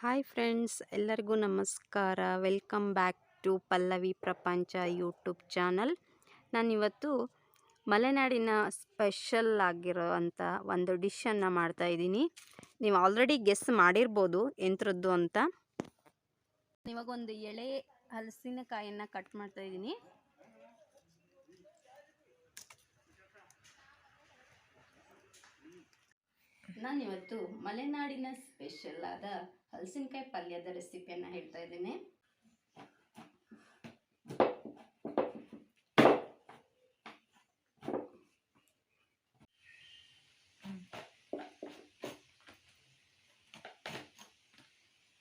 Hi friends ಎಲ್ಲರಿಗೂ ನಮಸ್ಕಾರ. Welcome back to Pallavi ಪ್ರಪಂಚ ಯೂಟ್ಯೂಬ್ ಚಾನಲ್ ನಾನಿವತ್ತು ಮಲೆನಾಡಿನ ಸ್ಪೆಷಲ್ ಆಗಿರೋ ಅಂಥ ಒಂದು ಡಿಶನ್ನು ಮಾಡ್ತಾಯಿದ್ದೀನಿ ನೀವು ಆಲ್ರೆಡಿ ಗೆಸ್ ಮಾಡಿರ್ಬೋದು ಎಂಥದ್ದು ಅಂತ. ಇವಾಗ ಒಂದು ಎಳೆ ಹಲಸಿನಕಾಯನ್ನು ಕಟ್ ಮಾಡ್ತಾಯಿದ್ದೀನಿ ನಾನಿವತ್ತು ಮಲೆನಾಡಿನ ಸ್ಪೆಷಲ್ ಆದ ಹಲಸಿನಕಾಯಿ ಪಲ್ಯದ ರೆಸಿಪಿಯನ್ನು ಹೇಳ್ತಾ ಇದ್ದೇನೆ.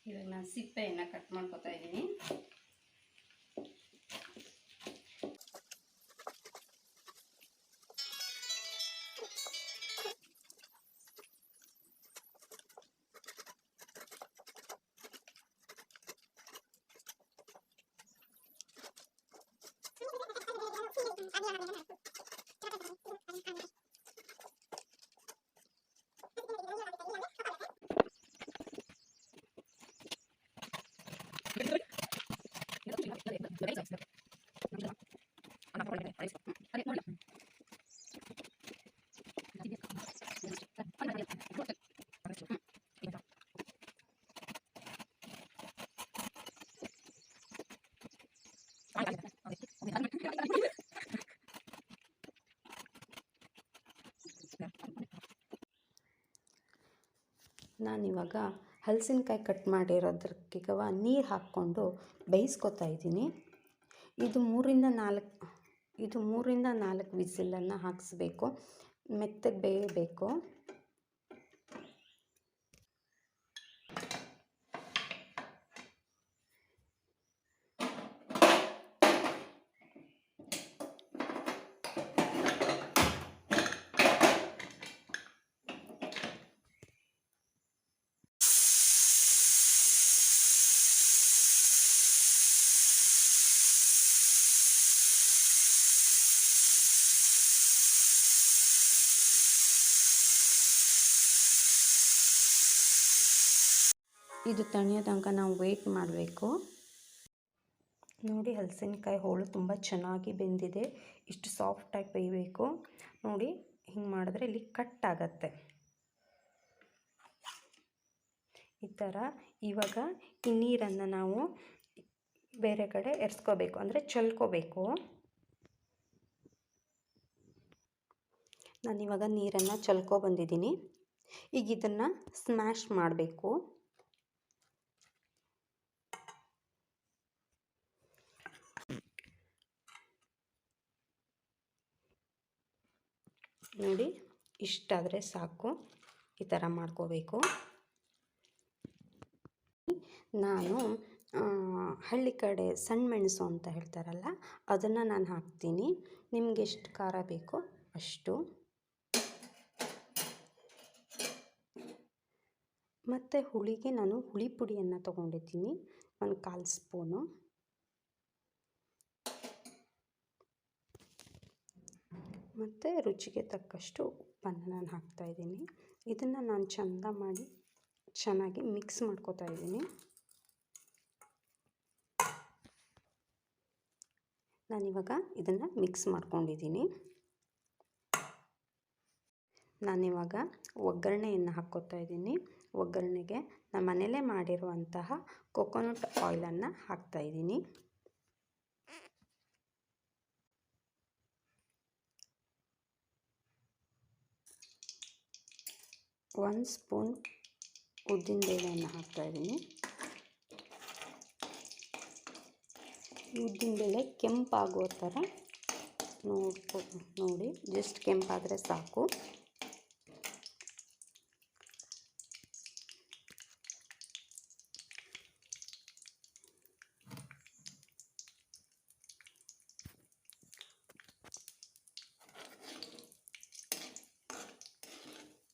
ಇವಾಗ ನಾನು ಸಿಪ್ಪೆಯನ್ನು ಕಟ್ ಮಾಡ್ಕೊತಾ ಇದ್ದೀನಿ. ನಾನಿವಾಗ ಹಲಸಿನಕಾಯಿ ಕಟ್ ಮಾಡಿರೋದಕ್ಕಿಗವ ನೀರು ಹಾಕ್ಕೊಂಡು ಬೇಯಿಸ್ಕೊತಾ ಇದ್ದೀನಿ. ಇದು ಮೂರಿಂದ ನಾಲ್ಕು, ಇದು ಮೂರಿಂದ ನಾಲ್ಕು ವಿಸಿಲನ್ನು ಹಾಕಿಸ್ಬೇಕು. ಮೆತ್ತಗೆ ಬೇಯಬೇಕು. ಇದು ತಣಿಯೋ ತನಕ ನಾವು ವೇಟ್ ಮಾಡಬೇಕು. ನೋಡಿ ಹಲಸಿನಕಾಯಿ ಹೋಳು ತುಂಬ ಚೆನ್ನಾಗಿ ಬೆಂದಿದೆ. ಇಷ್ಟು ಸಾಫ್ಟಾಗಿ ಬೇಯಬೇಕು. ನೋಡಿ ಹಿಂಗೆ ಮಾಡಿದ್ರೆ ಇಲ್ಲಿ ಕಟ್ ಆಗತ್ತೆ. ಈ ಥರ ಇವಾಗ ಈ ನೀರನ್ನು ನಾವು ಬೇರೆ ಕಡೆ ಎರ್ಸ್ಕೋಬೇಕು. ಅಂದರೆ ಚಲ್ಕೋಬೇಕು. ನಾನಿವಾಗ ನೀರನ್ನು ಚಲ್ಕೊ ಬಂದಿದ್ದೀನಿ. ಈಗ ಇದನ್ನು ಸ್ಮ್ಯಾಶ್ ಮಾಡಬೇಕು. ನೋಡಿ, ಇಷ್ಟಾದರೆ ಸಾಕು. ಈ ಥರ ಮಾಡ್ಕೋಬೇಕು. ನಾನು ಹಳ್ಳಿ ಕಡೆ ಸಣ್ಣ ಮೆಣಸು ಅಂತ ಹೇಳ್ತಾರಲ್ಲ, ಅದನ್ನು ನಾನು ಹಾಕ್ತೀನಿ. ನಿಮ್ಗೆ ಎಷ್ಟು ಖಾರ ಬೇಕೋ ಅಷ್ಟು. ಮತ್ತು ಹುಳಿಗೆ ನಾನು ಹುಳಿ ಪುಡಿಯನ್ನು ತೊಗೊಂಡಿದ್ದೀನಿ. ಒಂದು ಕಾಲು ಸ್ಪೂನು. ಮತ್ತು ರುಚಿಗೆ ತಕ್ಕಷ್ಟು ಉಪ್ಪನ್ನು ನಾನು ಹಾಕ್ತಾಯಿದ್ದೀನಿ ಇದನ್ನು ನಾನು ಚೆಂದ ಮಾಡಿ ಚೆನ್ನಾಗಿ ಮಿಕ್ಸ್ ಮಾಡ್ಕೋತಾ ಇದ್ದೀನಿ. ನಾನಿವಾಗ ಇದನ್ನು ಮಿಕ್ಸ್ ಮಾಡ್ಕೊಂಡಿದ್ದೀನಿ. ನಾನಿವಾಗ ಒಗ್ಗರಣೆಯನ್ನು ಹಾಕ್ಕೋತಾ ಇದ್ದೀನಿ. ಒಗ್ಗರಣೆಗೆ ನಮ್ಮ ಮನೇಲೇ ಮಾಡಿರುವಂತಹ ಕೊಕೊನಟ್ ಆಯಿಲನ್ನು ಹಾಕ್ತಾಯಿದ್ದೀನಿ ಒಂದು ಸ್ಪೂನ್ ಉದ್ದಿನಬೇಳೆಯನ್ನು ಹಾಕ್ತಾಯಿದ್ದೀನಿ ಉದ್ದಿನಬೇಳೆ ಕೆಂಪಾಗೋ ಥರ ನೋಡ್ಕೊ ನೋಡಿ ಜಸ್ಟ್ ಕೆಂಪಾದರೆ ಸಾಕು.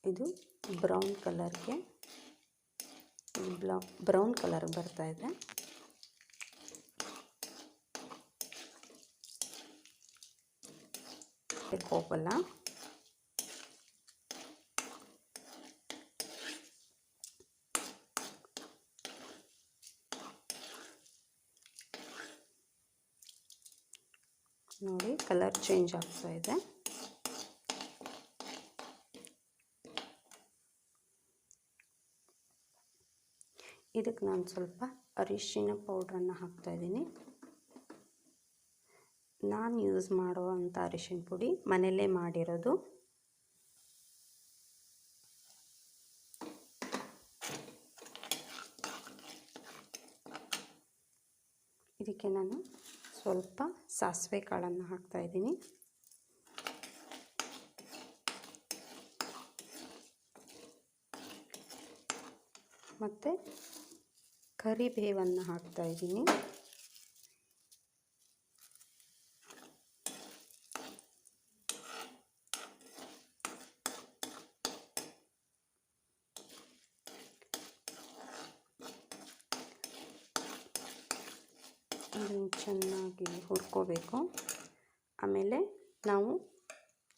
ಇದು ಬ್ರೌನ್ ಕಲರ್ಗೆ ಬ್ಲಾ ಬ್ರೌನ್ ಕಲರ್ ಬರ್ತಾ ಇದೆ. ಕೋಪಲ್ಲ ನೋಡಿ ಕಲರ್ ಚೇಂಜ್ ಆಗ್ತಾ ಇದೆ. ಇದಕ್ಕೆ ನಾನು ಸ್ವಲ್ಪ ಅರಿಶಿನ ಪೌಡ್ರನ್ನು ಹಾಕ್ತಾಯಿದ್ದೀನಿ ನಾನು ಯೂಸ್ ಮಾಡುವಂಥ ಅರಿಶಿನ ಪುಡಿ ಮನೆಯಲ್ಲೇ ಮಾಡಿರೋದು. ಇದಕ್ಕೆ ನಾನು ಸ್ವಲ್ಪ ಸಾಸಿವೆ ಕಾಳನ್ನು ಹಾಕ್ತಾಯಿದ್ದೀನಿ ಮತ್ತು ಕರಿಬೇವನ್ನು ಹಾಕ್ತಾಯಿದ್ದೀನಿ ಇದನ್ನು ಚೆನ್ನಾಗಿ ಹುರ್ಕೋಬೇಕು. ಆಮೇಲೆ ನಾವು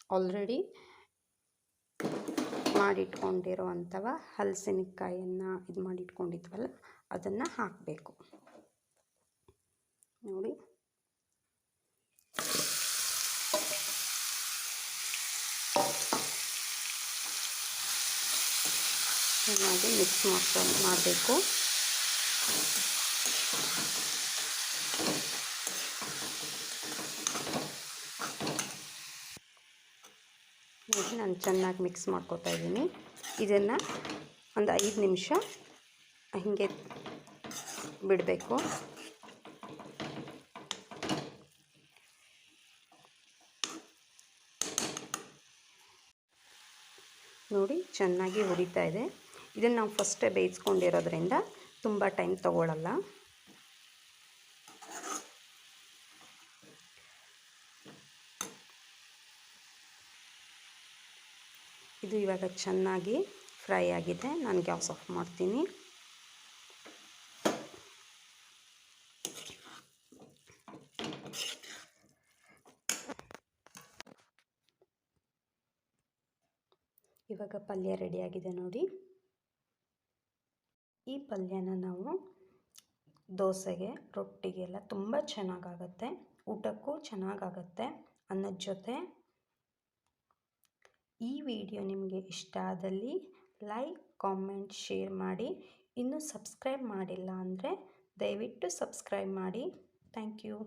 ಆಲ್ರೆಡಿ ಮಾಡಿಟ್ಕೊಂಡಿರೋ ಅಂಥವ ಹಲಸಿನಕಾಯನ್ನು ಇದು ಮಾಡಿಟ್ಕೊಂಡಿದ್ವಲ್ಲ ಅದನ್ನು ಹಾಕಬೇಕು. ನೋಡಿ. ಚೆನ್ನಾಗಿ ಮಿಕ್ಸ್ ಮಾಡ್ಕೊಂಡು ಮಾಡಬೇಕು. ನಾನು ಚೆನ್ನಾಗಿ ಮಿಕ್ಸ್ ಮಾಡ್ಕೊತಾ ಇದ್ದೀನಿ. ಇದನ್ನು ಒಂದು ಐದು ನಿಮಿಷ ಹೀಗೆ ಬಿಡಬೇಕು. ನೋಡಿ, ಚೆನ್ನಾಗಿ ಹುರಿತಾ ಇದೆ. ಇದನ್ನು ನಾವು ಫಸ್ಟೇ ಬೇಯಿಸ್ಕೊಂಡಿರೋದ್ರಿಂದ ತುಂಬ ಟೈಮ್ ತಗೊಳ್ಳಲ್ಲ ಇದು ಇವಾಗ ಚೆನ್ನಾಗಿ ಫ್ರೈ ಆಗಿದೆ. ನಾನು ಗ್ಯಾಸ್ ಆಫ್ ಮಾಡ್ತೀನಿ. ಇವಾಗ ಪಲ್ಯ ರೆಡಿಯಾಗಿದೆ ನೋಡಿ. ಈ ಪಲ್ಯನ ನಾವು ದೋಸೆಗೆ ರೊಟ್ಟಿಗೆಲ್ಲ ತುಂಬ ಚೆನ್ನಾಗಾಗತ್ತೆ. ಊಟಕ್ಕೂ ಚೆನ್ನಾಗಾಗತ್ತೆ. ಅನ್ನದ ಜೊತೆ ಈ ವಿಡಿಯೋ ನಿಮಗೆ ಇಷ್ಟ ಆದಲ್ಲಿ ಲೈಕ್ ಕಾಮೆಂಟ್ ಶೇರ್ ಮಾಡಿ. ಇನ್ನೂ ಸಬ್ಸ್ಕ್ರೈಬ್ ಮಾಡಿಲ್ಲ ಅಂದರೆ ದಯವಿಟ್ಟು ಸಬ್ಸ್ಕ್ರೈಬ್ ಮಾಡಿ. Thank you